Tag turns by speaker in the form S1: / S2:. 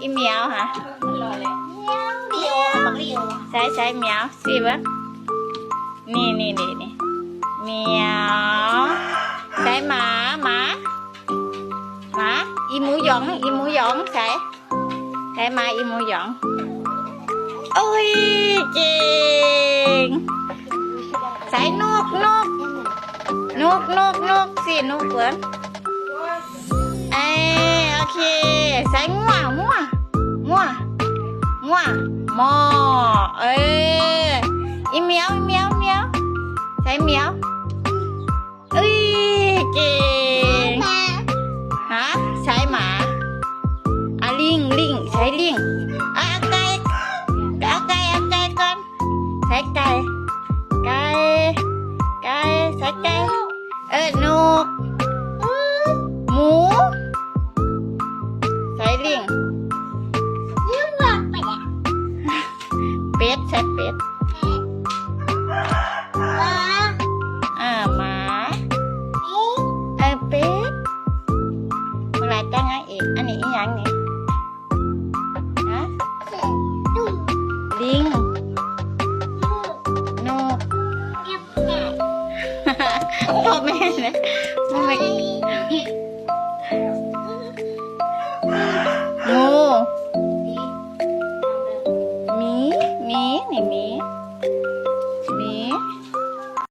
S1: อีเหมียวฮะ
S2: รอเลยเดียวบักเดียว
S1: ใช้ใช้เหมียวสิวะนี่นี่นี่นี่เหมียวใช้หมาหมาหมาอีหมูหยองอีหมูหยองใช้ใช้หมาอีหมูหยองโอ้ยเก่งใช้นกนกนกนกนกสินกเปิน เอ้ยอีเมียวเมียวเมียวใช้เมียวเอ้ยเก่งฮะใช้หมาอะลิงลิงใช้ลิงอะไก่เอาไก่เอาไก่ก่อนใช้ไก่ไก่ไก่ใช้ไก่เออนกหมูใช้ลิง เป็ดใช้เป็ด
S2: ว้า
S1: อ่าหมา
S2: เอ๊ะ
S1: เออเป็ดเวลาจังไงอีกอันนี้อีหยังนี่ฮะ
S2: ดู
S1: ลิง
S2: ดู
S1: นก
S2: เก็บแกะ
S1: พ่อแม่เลยพ่อแม่
S2: ไป